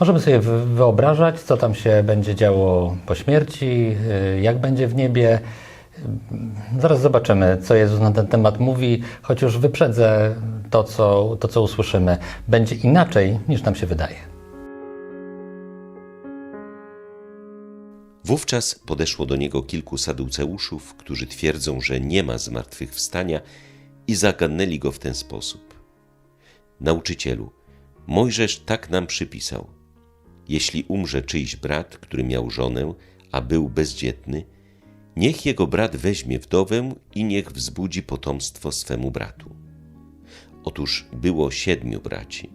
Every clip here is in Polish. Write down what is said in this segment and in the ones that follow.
Możemy sobie wy- wyobrażać, co tam się będzie działo po śmierci, y, jak będzie w niebie. Y, Zaraz zobaczymy, co Jezus na ten temat mówi, choć już wyprzedzę to, co, to, co usłyszymy. Będzie inaczej, niż nam się wydaje. Wówczas podeszło do niego kilku saduceuszów, którzy twierdzą, że nie ma zmartwychwstania i zagadnęli go w ten sposób. Nauczycielu, Mojżesz tak nam przypisał. Jeśli umrze czyjś brat, który miał żonę, a był bezdzietny, niech jego brat weźmie wdowę i niech wzbudzi potomstwo swemu bratu. Otóż było siedmiu braci.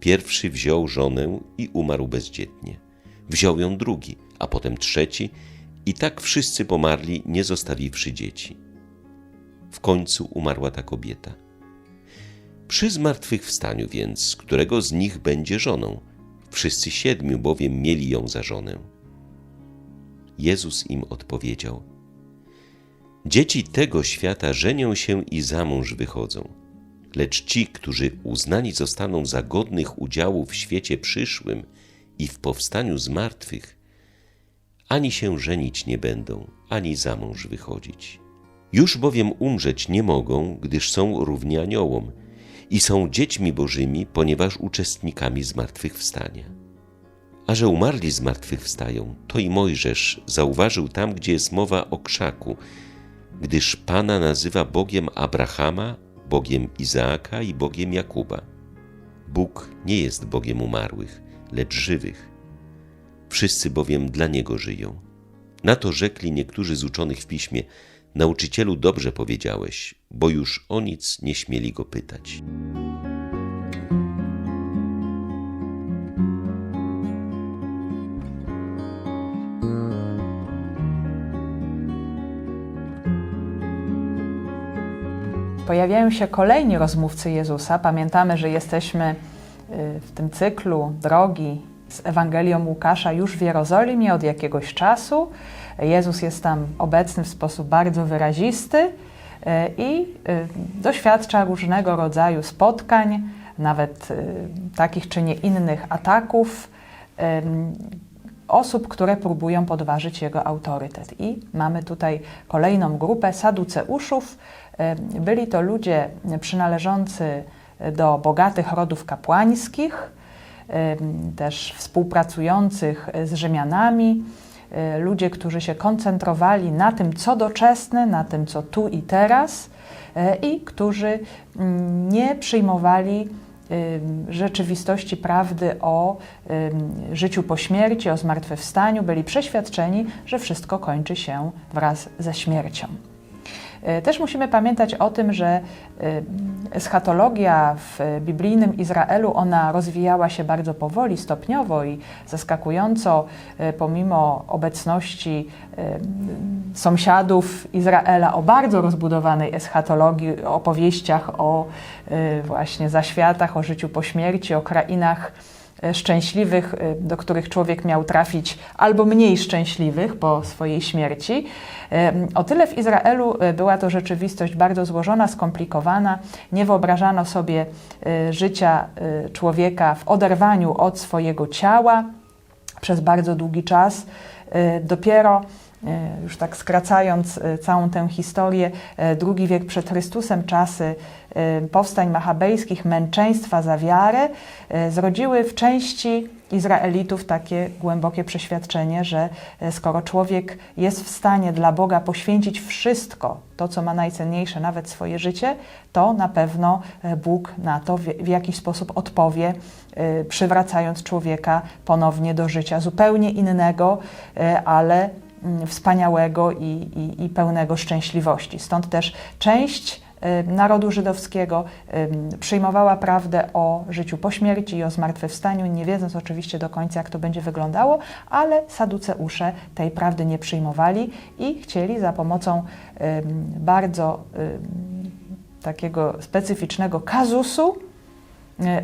Pierwszy wziął żonę i umarł bezdzietnie. Wziął ją drugi, a potem trzeci, i tak wszyscy pomarli, nie zostawiwszy dzieci. W końcu umarła ta kobieta. Przy zmartwychwstaniu więc, którego z nich będzie żoną? Wszyscy siedmiu bowiem mieli ją za żonę. Jezus im odpowiedział: Dzieci tego świata żenią się i za mąż wychodzą, lecz ci, którzy uznani zostaną za godnych udziału w świecie przyszłym i w powstaniu z martwych, ani się żenić nie będą, ani za mąż wychodzić. Już bowiem umrzeć nie mogą, gdyż są równi aniołom i są dziećmi bożymi, ponieważ uczestnikami zmartwychwstania. A że umarli zmartwychwstają, to i Mojżesz zauważył tam, gdzie jest mowa o krzaku, gdyż Pana nazywa Bogiem Abrahama, Bogiem Izaaka i Bogiem Jakuba. Bóg nie jest Bogiem umarłych, lecz żywych. Wszyscy bowiem dla Niego żyją. Na to rzekli niektórzy z uczonych w piśmie: Nauczycielu, dobrze powiedziałeś, bo już o nic nie śmieli go pytać. Pojawiają się kolejni rozmówcy Jezusa. Pamiętamy, że jesteśmy y, w tym cyklu drogi z Ewangelią Łukasza już w Jerozolimie od jakiegoś czasu. Jezus jest tam obecny w sposób bardzo wyrazisty y, i y, doświadcza różnego rodzaju spotkań, nawet takich czy nie innych ataków osób, które próbują podważyć jego autorytet. I mamy tutaj kolejną grupę saduceuszów. Byli to ludzie przynależący do bogatych rodów kapłańskich, też współpracujących z Rzymianami, ludzie, którzy się koncentrowali na tym, co doczesne, na tym, co tu i teraz, i którzy nie przyjmowali rzeczywistości prawdy o życiu po śmierci, o zmartwychwstaniu, byli przeświadczeni, że wszystko kończy się wraz ze śmiercią. Też musimy pamiętać o tym, że eschatologia w biblijnym Izraelu ona rozwijała się bardzo powoli, stopniowo i zaskakująco, pomimo obecności sąsiadów Izraela o bardzo rozbudowanej eschatologii, opowieściach o właśnie zaświatach, o życiu po śmierci, o krainach szczęśliwych, do których człowiek miał trafić, albo mniej szczęśliwych po swojej śmierci. O tyle w Izraelu była to rzeczywistość bardzo złożona, skomplikowana. Nie wyobrażano sobie życia człowieka w oderwaniu od swojego ciała przez bardzo długi czas. Dopiero już tak skracając całą tę historię, drugi wiek przed Chrystusem, czasy powstań machabejskich, męczeństwa za wiarę, zrodziły w części Izraelitów takie głębokie przeświadczenie, że skoro człowiek jest w stanie dla Boga poświęcić wszystko, to co ma najcenniejsze, nawet swoje życie, to na pewno Bóg na to w jakiś sposób odpowie, przywracając człowieka ponownie do życia zupełnie innego, ale wspaniałego i, i, i pełnego szczęśliwości. Stąd też część narodu żydowskiego przyjmowała prawdę o życiu po śmierci i o zmartwychwstaniu, nie wiedząc oczywiście do końca, jak to będzie wyglądało, ale saduceusze tej prawdy nie przyjmowali i chcieli za pomocą bardzo takiego specyficznego kazusu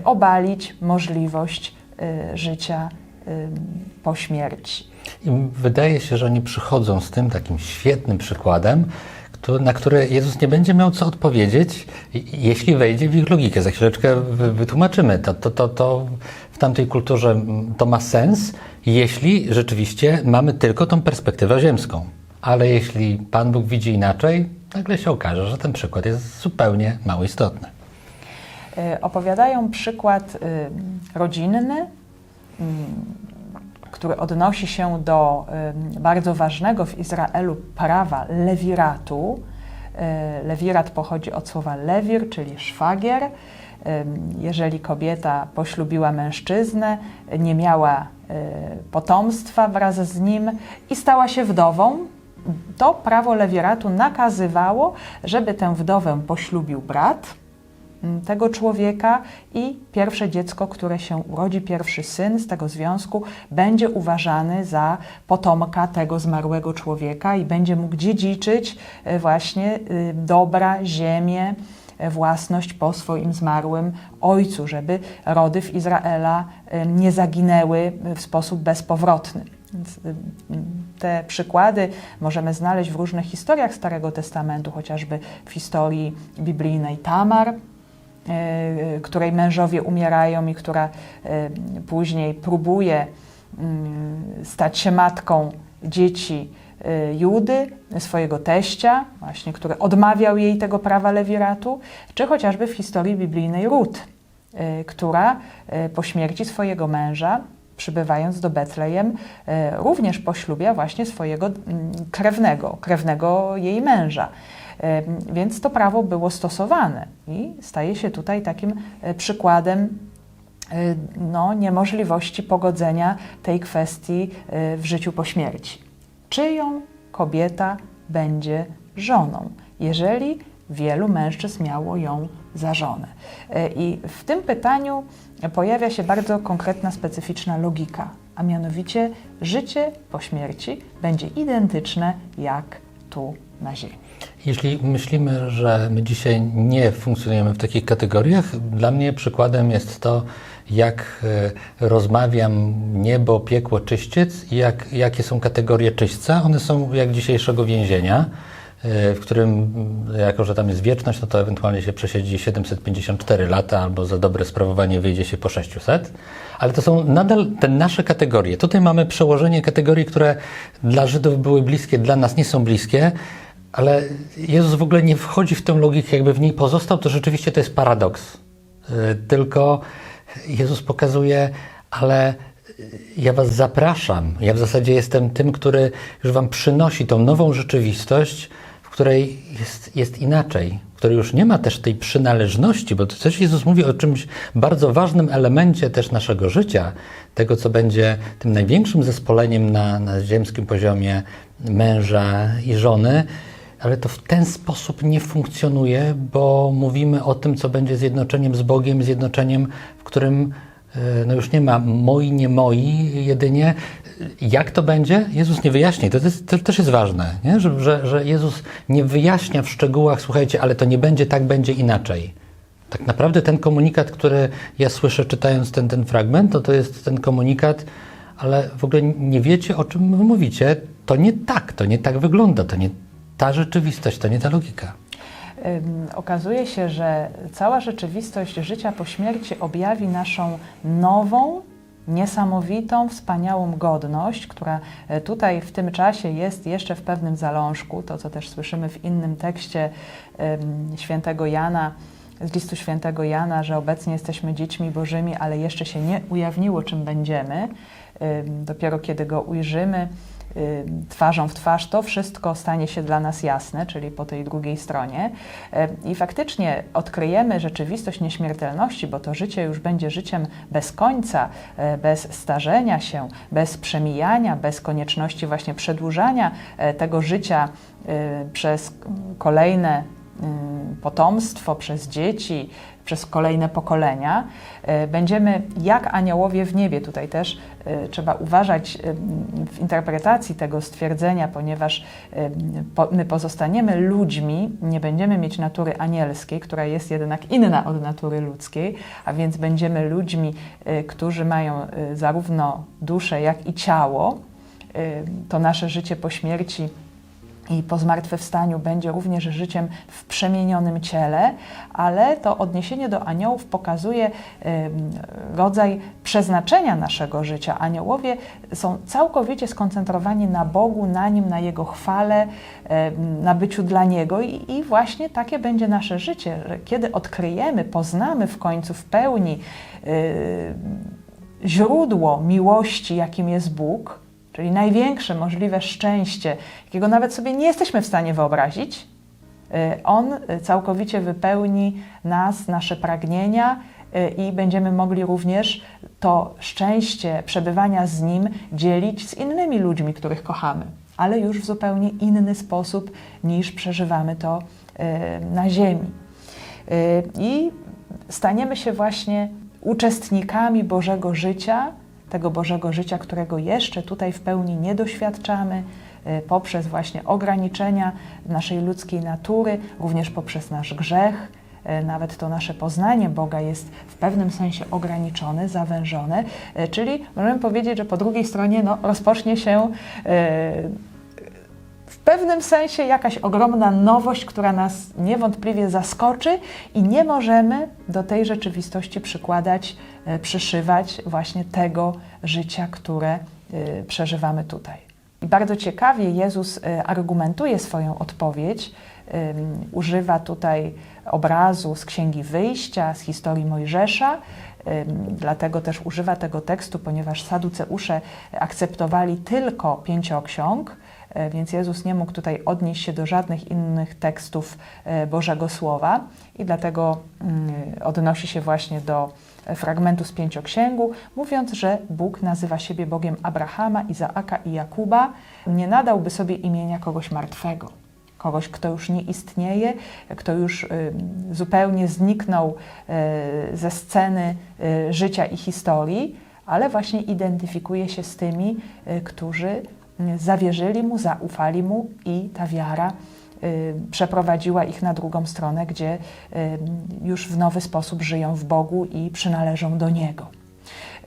obalić możliwość życia po śmierci. I wydaje się, że oni przychodzą z tym takim świetnym przykładem, na który Jezus nie będzie miał co odpowiedzieć, jeśli wejdzie w ich logikę. Za chwileczkę wytłumaczymy to. to, to, to tamtej kulturze to ma sens, jeśli rzeczywiście mamy tylko tą perspektywę ziemską. Ale jeśli Pan Bóg widzi inaczej, nagle się okaże, że ten przykład jest zupełnie mało istotny. Y, Opowiadają przykład rodzinny, który odnosi się do bardzo ważnego w Izraelu prawa lewiratu. Y, Lewirat pochodzi od słowa lewir, czyli szwagier. Jeżeli kobieta poślubiła mężczyznę, nie miała y, potomstwa wraz z nim i stała się wdową, to prawo lewiratu nakazywało, żeby tę wdowę poślubił brat tego człowieka i pierwsze dziecko, które się urodzi, pierwszy syn z tego związku, będzie uważany za potomka tego zmarłego człowieka i będzie mógł dziedziczyć e, właśnie y, dobra, ziemię, e, własność po swoim zmarłym ojcu, żeby rody w Izraela e, nie zaginęły w sposób bezpowrotny. Y, y, te przykłady możemy znaleźć w różnych historiach Starego Testamentu, chociażby w historii biblijnej Tamar, której mężowie umierają i która e, później próbuje mm, stać się matką dzieci e, Judy, swojego teścia, właśnie, który odmawiał jej tego prawa lewiratu, czy chociażby w historii biblijnej Rut, e, która e, po śmierci swojego męża, przybywając do Betlejem, e, również poślubia właśnie swojego mm, krewnego, krewnego jej męża. Więc to prawo było stosowane i staje się tutaj takim e, przykładem e, no, niemożliwości pogodzenia tej kwestii e, w życiu po śmierci. Czyją kobieta będzie żoną, jeżeli wielu mężczyzn miało ją za żonę? I w tym pytaniu pojawia się bardzo konkretna, specyficzna logika, a mianowicie życie po śmierci będzie identyczne jak tu na Ziemi. Jeśli myślimy, że my dzisiaj nie funkcjonujemy w takich kategoriach, dla mnie przykładem jest to, jak e, rozmawiam niebo, piekło, czyściec i jak, jakie są kategorie czyśćca. One są jak dzisiejszego więzienia, w którym, jako że tam jest wieczność, no to ewentualnie się przesiedzi 754 lata albo za dobre sprawowanie wyjdzie się po 600. Ale to są nadal te nasze kategorie. Tutaj mamy przełożenie kategorii, które dla Żydów były bliskie, dla nas nie są bliskie. Ale Jezus w ogóle nie wchodzi w tę logikę, jakby w niej pozostał, to rzeczywiście to jest paradoks. Yy, Tylko Jezus pokazuje, ale ja Was zapraszam. Ja w zasadzie jestem tym, który już Wam przynosi tą nową rzeczywistość, której jest, jest inaczej, w której już nie ma też tej przynależności, bo to też Jezus mówi o czymś bardzo ważnym elemencie też naszego życia, tego, co będzie tym największym zespoleniem na, na ziemskim poziomie męża i żony, ale to w ten sposób nie funkcjonuje, bo mówimy o tym, co będzie zjednoczeniem z Bogiem, zjednoczeniem, w którym no już nie ma moi, nie moi jedynie. Jak to będzie? Jezus nie wyjaśni. To, jest, to też jest ważne, nie? Że, że, że Jezus nie wyjaśnia w szczegółach, słuchajcie, ale to nie będzie tak, będzie inaczej. Tak naprawdę ten komunikat, który ja słyszę czytając ten, ten fragment, to, to jest ten komunikat, ale w ogóle nie wiecie, o czym mówicie. To nie tak, to nie tak wygląda, to nie ta rzeczywistość, to nie ta logika. Okazuje się, że cała rzeczywistość życia po śmierci objawi naszą nową, niesamowitą, wspaniałą godność, która e, tutaj w tym czasie jest jeszcze w pewnym zalążku, to co też słyszymy w innym tekście świętego Jana, z listu świętego Jana, że obecnie jesteśmy dziećmi bożymi, ale jeszcze się nie ujawniło, czym będziemy. Dopiero kiedy go ujrzymy, twarzą w twarz, to wszystko stanie się dla nas jasne, czyli po tej drugiej stronie. Y, I faktycznie odkryjemy rzeczywistość nieśmiertelności, bo to życie już będzie życiem bez końca, y, bez starzenia się, bez przemijania, bez konieczności właśnie przedłużania y, tego życia y, przez kolejne y, potomstwo, przez dzieci, przez kolejne pokolenia. Y, Będziemy jak aniołowie w niebie. Tutaj też y, trzeba uważać y, w interpretacji tego stwierdzenia, ponieważ y, po- my pozostaniemy ludźmi, nie będziemy mieć natury anielskiej, która jest jednak inna od natury ludzkiej, a więc będziemy ludźmi, y, którzy mają y, zarówno duszę, jak i ciało. Y, To nasze życie po śmierci i po zmartwychwstaniu będzie również życiem w przemienionym ciele, ale to odniesienie do aniołów pokazuje rodzaj przeznaczenia naszego życia. Aniołowie są całkowicie skoncentrowani na Bogu, na Nim, na Jego chwale, na byciu dla Niego i, i właśnie takie będzie nasze życie, że kiedy odkryjemy, poznamy w końcu w pełni y, źródło miłości, jakim jest Bóg, czyli największe możliwe szczęście, jakiego nawet sobie nie jesteśmy w stanie wyobrazić, y, On całkowicie wypełni nas, nasze pragnienia y, i będziemy mogli również to szczęście przebywania z Nim dzielić z innymi ludźmi, których kochamy, ale już w zupełnie inny sposób niż przeżywamy to y, na Ziemi. I staniemy się właśnie uczestnikami Bożego życia, tego Bożego życia, którego jeszcze tutaj w pełni nie doświadczamy, y, poprzez właśnie ograniczenia naszej ludzkiej natury, również poprzez nasz grzech. y, Nawet to nasze poznanie Boga jest w pewnym sensie ograniczone, zawężone, y, czyli możemy powiedzieć, że po drugiej stronie no, rozpocznie się pewnym sensie jakaś ogromna nowość, która nas niewątpliwie zaskoczy i nie możemy do tej rzeczywistości przykładać, e, przyszywać właśnie tego życia, które e, przeżywamy tutaj. I bardzo ciekawie Jezus e, argumentuje swoją odpowiedź. Używa tutaj obrazu z Księgi Wyjścia, z historii Mojżesza. Dlatego też używa tego tekstu, ponieważ Saduceusze akceptowali tylko pięcioksiąg, więc Jezus nie mógł tutaj odnieść się do żadnych innych tekstów e, Bożego Słowa i dlatego mm, odnosi się właśnie do e, fragmentu z pięcioksięgu, mówiąc, że Bóg nazywa siebie Bogiem Abrahama, Izaaka i Jakuba. Nie nadałby sobie imienia kogoś martwego. Kogoś, kto już nie istnieje, kto już y, zupełnie zniknął y, ze sceny y, życia i historii, ale właśnie identyfikuje się z tymi, którzy zawierzyli mu, zaufali mu i ta wiara y, przeprowadziła ich na drugą stronę, gdzie y, już w nowy sposób żyją w Bogu i przynależą do Niego.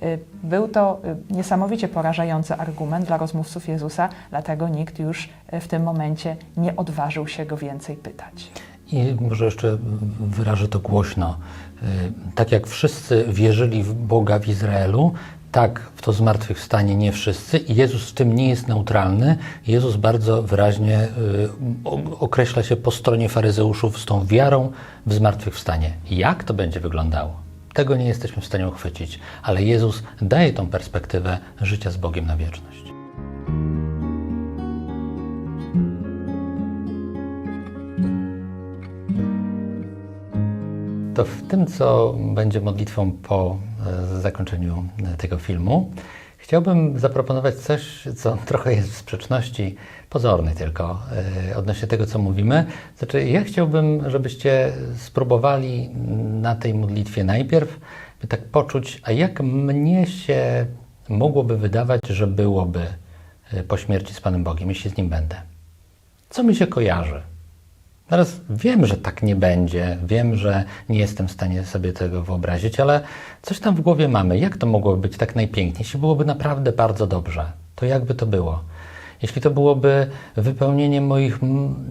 Y, Był to niesamowicie porażający argument dla rozmówców Jezusa, dlatego nikt już w tym momencie nie odważył się go więcej pytać. I może jeszcze wyrażę to głośno. Tak jak wszyscy wierzyli w Boga w Izraelu, tak w to zmartwychwstanie nie wszyscy i Jezus w tym nie jest neutralny. Jezus bardzo wyraźnie y, określa się po stronie faryzeuszów z tą wiarą w zmartwychwstanie. Jak to będzie wyglądało? Tego nie jesteśmy w stanie uchwycić, ale Jezus daje tą perspektywę życia z Bogiem na wieczność. To w tym, co będzie modlitwą po zakończeniu e, tego filmu, chciałbym zaproponować coś, co trochę jest w sprzeczności pozornej tylko e, odnośnie tego, co mówimy. Znaczy, ja chciałbym, żebyście spróbowali na tej modlitwie najpierw by tak poczuć, a jak mnie się mogłoby wydawać, że byłoby e, po śmierci z Panem Bogiem, jeśli z Nim będę. Co mi się kojarzy? Teraz wiem, że tak nie będzie, wiem, że nie jestem w stanie sobie tego wyobrazić, ale coś tam w głowie mamy. Jak to mogłoby być tak najpiękniej? Jeśli byłoby naprawdę bardzo dobrze, to jakby to było? Jeśli to byłoby wypełnienie moich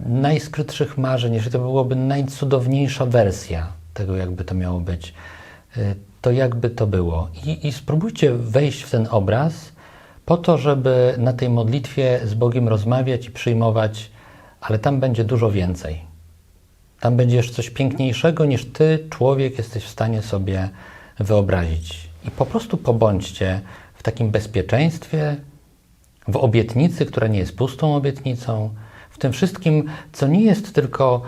najskrytszych marzeń, jeśli to byłoby najcudowniejsza wersja tego, jakby to miało być, y, to jakby to było? I, I spróbujcie wejść w ten obraz po to, żeby na tej modlitwie z Bogiem rozmawiać i przyjmować, ale tam będzie dużo więcej. Tam będzie jeszcze coś piękniejszego niż ty, człowiek, jesteś w stanie sobie wyobrazić. I po prostu pobądźcie w takim bezpieczeństwie, w obietnicy, która nie jest pustą obietnicą, w tym wszystkim, co nie jest tylko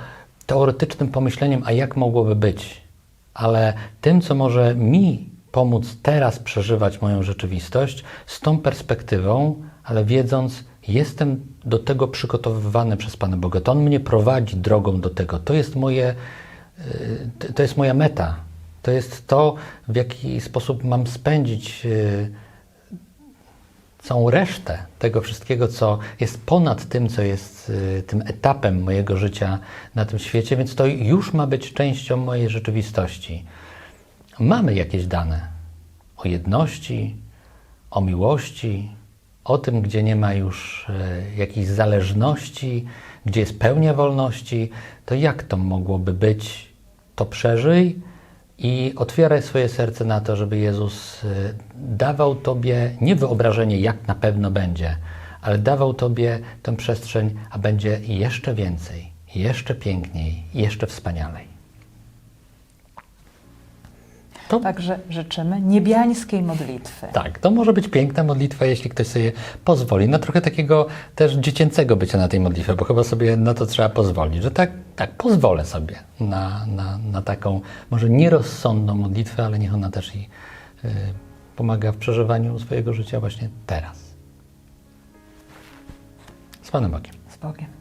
teoretycznym pomyśleniem, a jak mogłoby być, ale tym, co może mi pomóc teraz przeżywać moją rzeczywistość z tą perspektywą, ale wiedząc, jestem do tego przygotowywany przez Pana Boga. To On mnie prowadzi drogą do tego. To jest moje, y, to- jest moja meta. To jest to, w jaki sposób mam spędzić y, całą resztę tego wszystkiego, co jest ponad tym, co jest y, tym etapem mojego życia na tym świecie, więc to już ma być częścią mojej rzeczywistości. Mamy jakieś dane o jedności, o miłości, o tym, gdzie nie ma już e, jakichś zależności, gdzie jest pełnia wolności, to jak to mogłoby być? To przeżyj i otwieraj swoje serce na to, żeby Jezus e, dawał Tobie nie wyobrażenie, jak na pewno będzie, ale dawał Tobie tę przestrzeń, a będzie jeszcze więcej, jeszcze piękniej, jeszcze wspanialej. To Także życzymy niebiańskiej modlitwy. tak, to może być piękna modlitwa, jeśli ktoś sobie pozwoli. No trochę takiego też dziecięcego bycia na tej modlitwie, bo chyba sobie na to trzeba pozwolić, że tak, tak pozwolę sobie na, na, na taką może nierozsądną modlitwę, ale niech ona też i y, pomaga w przeżywaniu swojego życia właśnie teraz. Z Panem Bogiem. Z Bogiem.